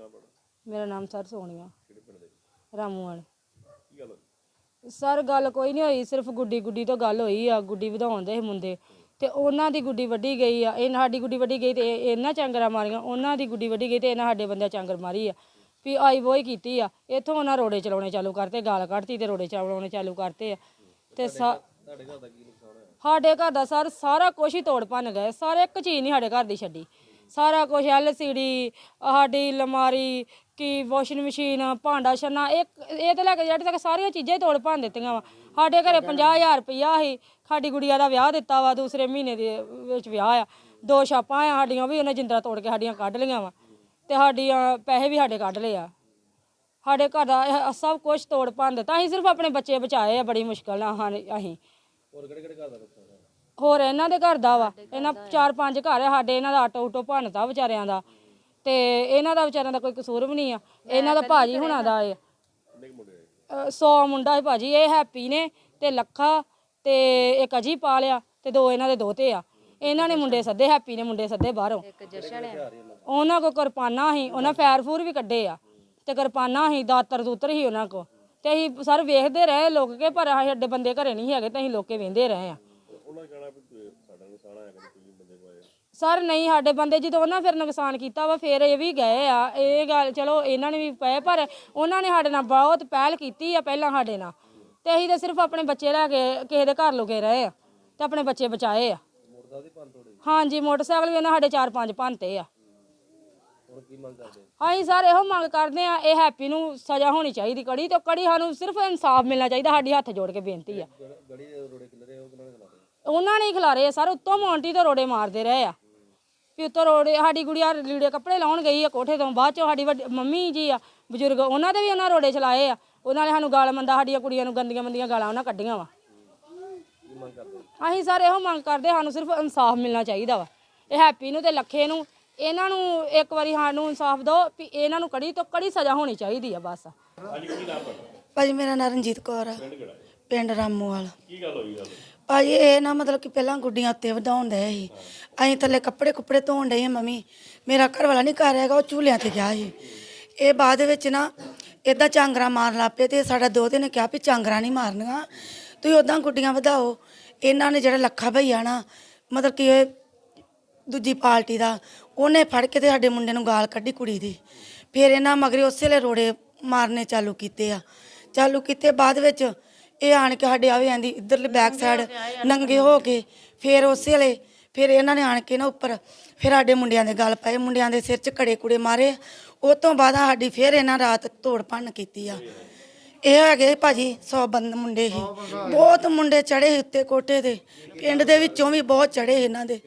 ਨਾਮ ਮੇਰਾ ਨਾਮ ਸਰ ਸੋਨੀਆ। ਕਿਹੜੇ ਪਿੰਡ ਦੇ? ਰਾਮੂ ਵਾਲੇ। ਕੀ ਗੱਲ ਹੋਈ? ਸਰ ਗੱਲ ਕੋਈ ਨਹੀਂ ਹੋਈ ਸਿਰਫ ਗੁੱਡੀ ਗੁੱਡੀ ਤੋਂ ਗੱਲ ਹੋਈ ਆ ਗੁੱਡੀ ਵਧਾਉਣ ਦੇ ਸੀ ਮੁੰਡੇ। ਤੇ ਉਹਨਾਂ ਦੀ ਗੁੱਡੀ ਵੱਢੀ ਗਈ ਆ ਇਹ ਸਾਡੀ ਗੁੱਡੀ ਵੱਢੀ ਗਈ ਤੇ ਇਹ- ਇਹਨਾਂ ਚਾਂਗਰਾ ਮਾਰੀਆਂ ਉਹਨਾਂ ਦੀ ਗੁੱਡੀ ਵੱਢੀ ਗਈ ਤੇ ਇਹਨਾਂ ਸਾਡੇ ਬੰਦਿਆਂ ਚਾਂਗਰ ਮਾਰੀ ਆ। ਵੀ ਆਈ ਵੋਈ ਕੀਤੀ ਆ ਇੱਥੋਂ ਉਹਨਾਂ ਰੋੜੇ ਚਲਾਉਣੇ ਚਾਲੂ ਕਰਤੇ ਗਾਲ ਕੱਢਤੀ ਤੇ ਰੋੜੇ ਚਲਾਉਣੇ ਚਾਲੂ ਕਰਤੇ ਆ। ਤੇ ਸਾ ਤੁਹਾਡੇ ਘਰ ਦਾ ਕੀ ਨੁਕਸਾਨ ਹੋਇਆ? ਸਾਡੇ ਘਰ ਦਾ ਸਰ ਸਾਰਾ ਕੁਝ ਹੀ ਤੋੜ ਭੰਨ ਗਏ ਸਾਰੇ ਇੱਕ ਚੀਜ਼ ਨਹੀਂ ਸਾਡੇ ਘਰ ਦੀ ਛੱਡੀ। ਸਾਰਾ ਕੁਝ ਐਲਸੀਡੀ ਸਾਡੀ ਲਮਾਰੀ ਕੀ ਵਾਸ਼ਿੰਗ ਮਸ਼ੀਨ ਭਾਂਡਾ ਛੰਨਾ ਇੱਕ ਇਹ ਤੇ ਲੈ ਕੇ ਜਿਹੜੇ ਤੱਕ ਸਾਰੀਆਂ ਚੀਜ਼ਾਂ ਹੀ ਤੋੜ ਭੰਨ ਦਿੱਤੀਆਂ ਵਾ। ਸਾਡੇ ਘਰੇ 50000 ਰੁਪਇਆ ਸੀ ਸਾਡੀ ਗੁੜੀਆ ਦਾ ਵਿਆਹ ਦਿੱਤਾ ਵਾ ਦੂਸਰੇ ਮਹੀਨੇ ਦੇ ਵਿੱਚ ਵਿਆਹ ਆ। ਦੋ ਛਾਪਾਂ ਆ ਸਾਡੀਆਂ ਵੀ ਉਹਨੇ ਜਿੰਦਰਾ ਤੋੜ ਕੇ ਸਾਡੀਆਂ ਕੱਢ ਲਈਆਂ ਵਾ। ਤੇ ਸਾਡੀਆਂ ਪੈਸੇ ਵੀ ਸਾਡੇ ਕੱਢ ਲਏ ਆ। ਸਾਡੇ ਘਰ ਦਾ ਇਹ ਸਭ ਕੁਝ ਤੋੜ ਭੰਨ ਦਿੱਤਾ। ਅਸੀਂ ਸਿਰਫ ਆਪਣੇ ਬੱਚੇ ਬਚਾਏ ਆ ਬੜੀ ਮੁਸ਼ਕਲ ਨਾਲ ਹਾਂ ਅਸੀਂ। ਹੋਰ ਕਿਹੜੇ ਕਿਹੜੇ ਘਰ ਦਾ ਹੋਰ ਇਹਨਾਂ ਦੇ ਘਰ ਦਾ ਵਾ। ਇਹਨਾਂ ਚਾਰ ਪੰਜ ਘਰ ਆ ਸਾਡੇ ਇਹਨਾਂ ਦਾ ਆਟੋ ਉਟੋ ਭੰਨਤਾ ਵਿਚਾਰਿਆਂ ਦਾ। ਤੇ ਇਹਨਾਂ ਦਾ ਵਿਚਾਰਿਆਂ ਦਾ ਕੋਈ ਕਸੂਰ ਵੀ ਨਹੀਂ ਆ। ਇਹਨਾਂ ਦਾ ਭਾਜੀ ਹੁਣਾਂ ਦਾ ਏ ਕਿੰਨੇ ਕੁ ਮੁੰਡੇ ਆਏ 100 ਮੁੰਡਾ ਹੈ ਭਾਜੀ ਇਹ ਹੈਪੀ ਨੇ ਤੇ ਲੱਖਾ ਤੇ ਇੱਕ ਅਜੀ ਪਾਲਿਆ ਤੇ ਦੋ ਇਹਨਾਂ ਦੇ ਦੋਤੇ ਆ। ਇਹਨਾਂ ਨੇ ਮੁੰਡੇ ਸੱਦੇ ਹੈਪੀ ਨੇ ਮੁੰਡੇ ਸੱਦੇ ਬਾਹਰੋਂ। ਉਹਨਾਂ ਕੋ ਕਿਰਪਾਨਾਂ ਸੀ ਉਹਨਾਂ ਫੈਰ ਫੂਰ ਵੀ ਕੱਢੇ ਆ। ਤੇ ਕਿਰਪਾਨਾਂ ਸੀ ਦਾਤਰ ਦੂਤਰ ਸੀ ਉਹਨਾਂ ਕੋ ਤੇ ਅਸੀਂ ਸਰ ਵੇਖਦੇ ਰਹੇ ਲੋਕ ਕੇ ਪਰ ਅਸੀਂ ਸਾਡੇ ਬੰਦੇ ਘਰੇ ਨਹੀਂ ਹੈਗੇ ਤੇ ਅਸੀਂ ਲੋਕੇ ਵੇਂਦੇ ਰਹੇ ਆ। ਉਹਨਾਂ ਨੇ ਕਹਿਣਾ ਵੀ ਤੁਸੀਂ- ਸਾਡਾ ਨੁਕਸਾਨ ਆਇਆ ਕਿ ਤੁਸੀਂ ਬੰਦੇ ਕੋ ਆਏ ਸਰ ਨਹੀਂ ਸਾਡੇ ਬੰਦੇ ਜਦੋਂ ਉਹਨਾਂ ਫਿਰ ਨੁਕਸਾਨ ਕੀਤਾ ਵਾ ਫਿਰ ਇਹ ਵੀ ਗਏ ਆ। ਇਹ ਗੱਲ ਚਲੋ ਇਹਨਾਂ ਨੇ ਵੀ ਪਏ ਪਰ ਉਹਨਾਂ ਨੇ ਸਾਡੇ ਨਾਲ ਬਹੁਤ ਪਹਿਲ ਕੀਤੀ ਆ ਪਹਿਲਾਂ ਸਾਡੇ ਨਾਲ। ਤੇ ਅਸੀਂ ਤਾਂ ਸਿਰਫ ਆਪਣੇ ਬੱਚੇ ਲੈ ਕੇ ਕਿਸੇ ਦੇ ਘਰ ਲੁਕੇ ਰਹੇ ਆ ਤੇ ਆਪਣੇ ਬੱਚੇ ਬਚਾਏ ਆ। ਦੀ ਹਾਂਜੀ ਮੋਟਰਸਾਈਕਲ ਵੀ ਇਹਨਾਂ ਸਾਡੇ 4-5 ਭੰਨਤੇ ਆ। ਹੁਣ ਕੀ ਮੰਗ ਕਰਦੇ? ਅਸੀਂ ਸਰ ਇਹੋ ਮੰਗ ਕਰਦੇ ਆ ਇਹ ਹੈਪੀ ਨੂੰ ਸਜ਼ਾ ਹੋਣੀ ਚਾਹੀਦੀ ਕੜੀ ਤੇ ਕੜੀ ਸਾਨੂੰ ਸਿਰਫ ਇਨਸਾਫ ਮਿਲਣਾ ਚਾਹੀਦਾ ਸਾਡੀ ਹੱਥ ਜੋੜ ਕੇ ਬੇਨਤੀ ਆ। ਗੜੀ ਦੇ ਰੋੜੇ ਕਿੱਲਰੇ ਉਹ ਕਿਹਨਾਂ ਖਿਲਾਰੇ ਉਹਨਾਂ ਨੇ ਹੀ ਖਿਲਾਰੇ ਆ ਸਰ ਉੱਤੋਂ ਮੌਂਟੀ ਤੋਂ ਰੋੜੇ ਮਾਰਦੇ ਰਹੇ ਆ। ਵੀ ਉੱਤੋਂ ਰੋੜੇ ਸਾਡੀ ਗੁੜੀਆ ਲੀੜੇ ਕੱਪੜੇ ਲਾਉਣ ਗਈ ਆ ਕੋਠੇ ਤੋਂ ਬਾਅਦ ਚੋਂ ਸਾਡੀ ਵੱਡੀ ਮੰਮੀ ਜੀ ਆ ਬਜ਼ੁਰਗ ਉਹਨਾਂ ਦੇ ਵੀ ਉਹਨਾਂ ਰੋੜੇ ਚਲਾਏ ਆ। ਉਹਨਾਂ ਨੇ ਸਾਨੂੰ ਗਾਲ ਮੰਦਾ ਸਾਡੀਆਂ ਕੁੜੀਆਂ ਨੂੰ ਗੰਦੀਆਂ ਮੰਦੀਆਂ ਗਾਲਾਂ ਉਹਨਾਂ ਕੱਢੀਆਂ ਵਾ। ਅਸੀਂ ਸਰ ਇਹੋ ਮੰਗ ਕਰਦੇ ਸਾਨੂੰ ਸਿਰਫ ਇਨਸਾਫ ਮਿਲਣਾ ਚਾਹੀਦਾ ਵਾ। ਇਹ ਹੈਪੀ ਨੂੰ ਤੇ ਲੱਖੇ ਨੂੰ ਇਹਨਾਂ ਨੂੰ ਇੱਕ ਵਾਰੀ ਸਾਨੂੰ ਇਨਸਾਫ ਦਿਓ ਵੀ ਇਹਨਾਂ ਨੂੰ ਕੜੀ ਤੋਂ ਕੜੀ ਸਜ਼ਾ ਹੋਣੀ ਚਾਹੀਦੀ ਆ ਬਸ। ਭਾਜੀ ਮੇਰਾ ਨਾਂ ਰਣਜੀਤ ਕੌਰ ਆ। ਪਿੰਡ? ਪਿੰਡ ਰਾਮੂਵਾਲ। ਕੀ ਗੱਲ ਹੋਈ ਗੱਲ? ਭਾਜੀ ਇਹ ਨਾ ਮਤਲਬ ਕਿ ਪਹਿਲਾਂ ਗੁੱਡੀਆਂ ਉੱਤੇ ਵਧਾਉਣ ਡਏ ਸੀ। ਅਸੀਂ ਥੱਲੇ ਕੱਪੜੇ ਕੁੱਪੜੇ ਧੋਣ ਡਏ ਹਾਂ ਮੰਮੀ। ਮੇਰਾ ਘਰ ਵਾਲਾ ਨਹੀਂ ਘਰ ਹੈਗਾ, ਉਹ ਝੂਲਿਆਂ ਤੇ ਗਿਆ ਸੀ। ਇਹ ਬਾਅਦ ਵਿੱਚ ਨਾ ਇਦਾਂ ਚਾਂਗਰਾ ਮਾਰਨ ਲੱਗ ਪਏ ਤੇ ਸਾਡਾ ਦੋਤੇ ਨੇ ਕਿਹਾ ਵੀ ਚਾਂਗਰਾ ਨਹੀਂ ਮਾਰਨੀਆਂ। ਤੁਸੀਂ ਉਦਾਂ ਗੁੱਡੀਆਂ ਵਧਾਓ। ਇਹਨਾਂ ਨੇ ਜਿਹੜਾ ਲੱਖਾ ਭਈਆ ਨਾ, ਮਤਲਬ ਕਿ ਇਹ ਦੂਜੀ ਪਾਰਟੀ ਦਾ, ਉਹਨੇ ਫੜ ਕੇ ਤੇ ਸਾਡੇ ਮੁੰਡੇ ਨੂੰ ਗਾਲ ਕੱਢੀ ਕੁੜੀ ਦੀ। ਫਿਰ ਇਹਨਾਂ ਮਗਰੇ ਉਸੇ ਵੇਲੇ ਰੋੜੇ ਮਾਰਨੇ ਚਾਲੂ ਕੀਤੇ ਆ। ਚਾਲੂ ਕੀਤੇ ਬਾਅਦ ਵਿੱਚ ਇਹ ਆਣ ਕੇ ਸਾਡੇ ਆਵੇ ਆਂਦੀ ਇਧਰਲੇ ਬੈਕ ਸਾਈਡ ਨੰਗੇ ਹੋ ਕੇ ਫਿਰ ਉਸੇ ਵੇਲੇ ਫਿਰ ਇਹਨਾਂ ਨੇ ਆਣ ਕੇ ਨਾ ਉੱਪਰ ਫਿਰ ਸਾਡੇ ਮੁੰਡਿਆਂ ਦੇ ਗਲ ਪਏ ਮੁੰਡਿਆਂ ਦੇ ਸਿਰ 'ਚ ਕੜੇ ਕੁੜੇ ਮਾਰੇ। ਉਹ ਤੋਂ ਬਾਅਦ ਸਾਡੀ ਫਿਰ ਇਹਨਾਂ ਰਾਤ ਤੋੜ ਭੰਨ ਕੀਤੀ ਆ। ਇਹ ਹੈਗੇ ਭਾਜੀ 100 ਬੰਦ ਮੁੰਡੇ ਸੀ। ਬਹੁਤ ਮੁੰਡੇ ਚੜੇ ਉੱਤੇ ਕੋਠੇ ਤੇ। ਪਿੰਡ ਦੇ ਵਿੱਚੋਂ ਵੀ ਬਹੁਤ ਚੜੇ ਇਹਨਾਂ ਦੇ।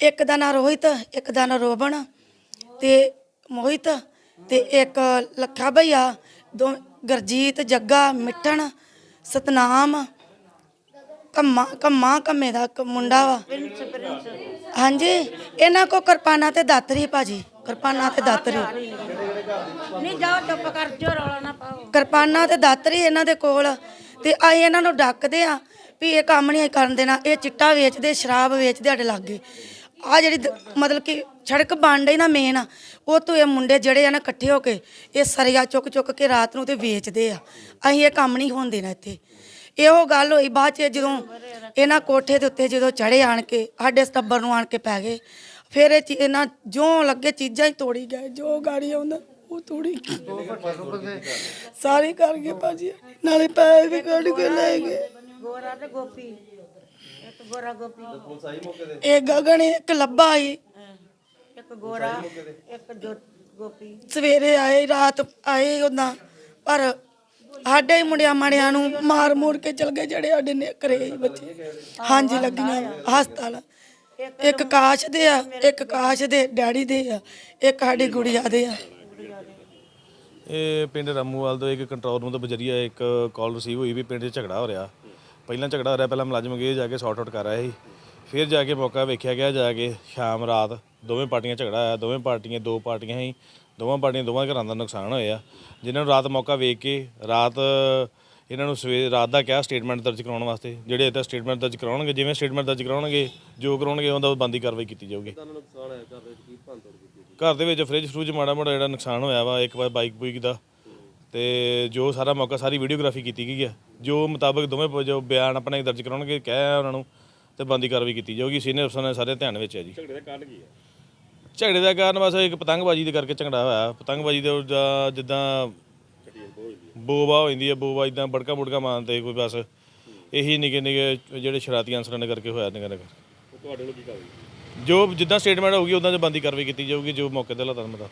ਇੱਕ ਦਾ ਨਾਂ ਰੋਹਿਤ ਇੱਕ ਦਾ ਨਾਂ ਰੋਬਣ ਤੇ ਮੋਹਿਤ ਤੇ ਇੱਕ ਲੱਖਾ ਭਈਆ ਦੋ ਗਰਜੀਤ ਜੱਗਾ ਮਿੱਠਣ ਸਤਨਾਮ ਕੰਮਾ ਕੰਮਾ ਕੰਮੇ ਦਾ ਇੱਕ ਮੁੰਡਾ ਵਾ। ਹਾਂਜੀ ਇਹਨਾਂ ਕੋ ਕਿਰਪਾਨਾਂ ਤੇ ਦਾਤਰੀ ਭਾਜੀ। ਕਿਰਪਾਨਾਂ ਤੇ ਦਾਤਰੀ ਨਹੀਂ ਜਾਓ ਚੁੱਪ ਕਰ ਜੋ ਰੌਲਾ ਨਾ ਪਾਓ। ਕਿਰਪਾਨਾਂ ਤੇ ਦਾਤਰੀ ਇਹਨਾਂ ਦੇ ਕੋਲ। ਤੇ ਅਸੀਂ ਇਹਨਾਂ ਨੂੰ ਡੱਕਦੇ ਆ ਵੀ ਇਹ ਕੰਮ ਨਹੀਂ ਕਰਨ ਦੇਣਾ। ਇਹ ਚਿੱਟਾ ਵੇਚਦੇ ਸ਼ਰਾਬ ਵੇਚਦੇ ਸਾਡੇ ਲਾਗੇ। ਆ ਜਿਹੜੀ ਦ- ਮਤਲਬ ਕਿ ਸੜਕ ਬਣ ਰਹੀ ਨਾ ਮੇਨ ਉਹ ਤੋਂ ਇਹ ਮੁੰਡੇ ਜਿਹੜੇ ਆ ਨਾ ਇਕੱਠੇ ਹੋ ਕੇ ਇਹ ਸਰੀਆ ਚੁੱਕ ਚੁੱਕ ਕੇ ਰਾਤ ਨੂੰ ਤੇ ਵੇਚਦੇ ਆ। ਅਸੀਂ ਇਹ ਕੰਮ ਨਹੀਂ ਹੋਣ ਦੇਣਾ ਇੱਥੇ। ਇਹੋ ਗੱਲ ਹੋਈ ਬਾਅਦ ਚ ਜਦੋਂ ਇਹਨਾਂ ਕੋਠੇ ਦੇ ਉੱਤੇ ਜਦੋਂ ਚੜੇ ਆਣ ਕੇ ਸਾਡੇ ਸਟੱਬਰ ਨੂੰ ਆਣ ਕੇ ਪੈ ਗਏ। ਫਿਰ ਇਹ ਚੀ- ਇਹਨਾਂ ਜੋ ਲੱਗੇ ਚੀਜ਼ਾਂ ਹੀ ਤੋੜੀ ਗਏ ਜੋ ਗਾੜੀ ਆਉਂਦਾ ਉਹ ਤੋੜੀ ਗਏ। ਸਾਰੀ ਕਰ ਗਏ ਭਾਜੀ ਨਾਲੇ ਪੈਸੇ ਵੀ ਕੱਢ ਕੇ ਲੈ ਗਏ। ਗੋਰਾ ਤੇ ਗੋਪੀ। ਇੱਕ ਗੋਰਾ ਗੋਪੀ। ਪੁਲਿਸ ਆਈ ਮੌਕੇ ਤੇ? ਇਹ ਗਗਨ ਇੱਕ ਲੱਭਾ ਆਈ। ਇੱਕ ਗੋਰਾ ਇੱਕ ਜੋ ਗੋਪੀ। ਸਵੇਰੇ ਆਏ ਰਾਤ ਆਏ ਉਹਨਾਂ ਪਰ ਸਾਡੇ ਹੀ ਮੁੰਡਿਆਂ ਮਾੜਿਆਂ ਨੂੰ ਮਾਰ ਮੂਰ ਕੇ ਚਲ ਗਏ ਜਿਹੜੇ ਸਾਡੇ ਨੇ ਘਰੇ ਬੱਚੇ। ਹਾਂਜੀ ਲੱਗੀਆਂ ਹਸਪਤਾਲ। ਇੱਕ ਕਾਸ਼ ਦੇ ਆ ਇੱਕ ਕਾਸ਼ ਦੇ ਡੈਡੀ ਦੇ ਆ ਇੱਕ ਸਾਡੀ ਗੁੜੀਆ ਦੇ ਆ। ਇਹ ਪਿੰਡ ਰਾਮੂਵਾਲ ਤੋਂ ਇੱਕ ਕੰਟਰੋਲ ਰੂਮ ਤੋਂ ਬਜਰੀਆ ਇੱਕ ਕਾਲ ਰਿਸੀਵ ਹੋਈ ਵੀ ਪਿੰਡ 'ਚ ਝਗੜਾ ਹੋ ਰਿਹਾ। ਪਹਿਲਾਂ ਝਗੜਾ ਹੋ ਰਿਹਾ ਪਹਿਲਾਂ ਮੁਲਾਜ਼ਮ ਗਏ ਜਾ ਕੇ ਸੌਟ ਆਊਟ ਕਰ ਆਏ ਸੀ। ਫਿਰ ਜਾ ਕੇ ਮੌਕਾ ਵੇਖਿਆ ਗਿਆ ਜਾ ਕੇ ਸ਼ਾਮ ਰਾਤ ਦੋਵੇਂ ਪਾਰਟੀਆਂ ਝਗੜਾ ਆਇਆ ਦੋਵੇਂ ਪਾਰਟੀਆਂ ਦੋ ਪਾਰਟੀਆਂ ਸੀ ਦੋਵਾਂ ਪਾਰਟੀਆਂ ਦੋਵਾਂ ਘਰਾਂ ਦਾ ਨੁਕਸਾਨ ਹੋਇਆ। ਜਿਨ੍ਹਾਂ ਨੂੰ ਰਾਤ ਮੌਕਾ ਵੇਖ ਕੇ ਰਾਤ ਇਹਨਾਂ ਨੂੰ ਸਵੇਰ ਰਾਤ ਦਾ ਕਿਹਾ ਸਟੇਟਮੈਂਟ ਦਰਜ ਕਰਾਉਣ ਵਾਸਤੇ ਜਿਹੜੇ ਇੱਥੇ ਸਟੇਟਮੈਂਟ ਦਰਜ ਕਰਾਉਣਗੇ ਜਿਵੇਂ ਸਟੇਟਮੈਂਟ ਦਰਜ ਕਰਾਉਣਗੇ ਜੋ ਕਰਾਉਣਗੇ ਉਹਦਾ ਬੰਦੀ ਕਾਰਵਾਈ ਕੀਤੀ ਜਾਊਗੀ। ਘਰ ਦੇ ਵਿੱਚ ਫ੍ਰਿਜ ਫਰੂਜ ਮਾੜਾ ਮੋਟਾ ਜਿਹੜਾ ਨੁਕਸਾਨ ਹੋਇਆ ਵਾ ਇੱਕ ਵਾਰ ਬਾਈਕ ਬੁਈਕ ਦਾ। ਤੇ ਜੋ ਸਾਰਾ ਮੌਕਾ ਸਾਰੀ ਵੀਡੀਓਗ੍ਰਾਫੀ ਕੀਤੀ ਗਈ ਹੈ ਜੋ ਮੁਤਾਬਕ ਦੋਵੇਂ ਜੋ ਬਿਆਨ ਆਪਣੇ ਦਰਜ ਕਰਾਉਣਗੇ ਕਹਿਆ ਉਹਨਾਂ ਨੂੰ ਤੇ ਬੰਦੀ ਕਾਰਵਾਈ ਕੀਤੀ ਜਾਊਗੀ। ਸੀਨੀਅਰ ਅਫਸਰਾਂ ਨੇ ਸਾਰੇ ਧਿਆਨ ਵਿੱਚ ਹੈ ਜੀ। ਝਗੜੇ ਦਾ ਕਾਰਨ ਕੀ ਹੈ? ਝਗੜੇ ਦਾ ਕਾਰਨ ਬਸ ਇੱਕ ਪਤੰਗਬਾਜ਼ੀ ਦੇ ਕਰਕੇ ਝਗੜਾ ਹੋਇਆ। ਪਤੰਗਬਾਜ਼ੀ ਦੇ ਜਾਂ ਜਿੱਦਾਂ ਹੁੰਦੀ ਹੈ ਜਾਂਦੀ ਹੈ ਬੋਵਾ ਇਦਾਂ ਬੜਕਾ ਬੁੜਕਾ ਮਾਰਦੇ ਕੋਈ ਬਸ ਇਹੀ ਨਿੱਕੇ ਨਿੱਕੇ ਜਿਹੜੇ ਸ਼ਰਾਤੀ ਅਨਸਰਾਂ ਨੇ ਕਰਕੇ ਹੋਇਆ ਨਿੱਕਾ ਨਿੱਕਾ। ਤੁਹਾਡੇ ਵੱਲੋਂ ਕੀ ਕਾਰਵਾਈ ਜੋ ਜਿੱਦਾਂ ਸਟੇਟਮੈਂਟ ਹੋਊਗੀ ਉਦਾਂ ਚ ਬੰਦੀ ਕਾਰਵਾਈ ਕੀਤੀ ਜਾਊਗੀ ਜੋ ਮੌਕੇ ਤੇ ਹਾਲਾਤਾਂ ਮੁਤਾਬਕ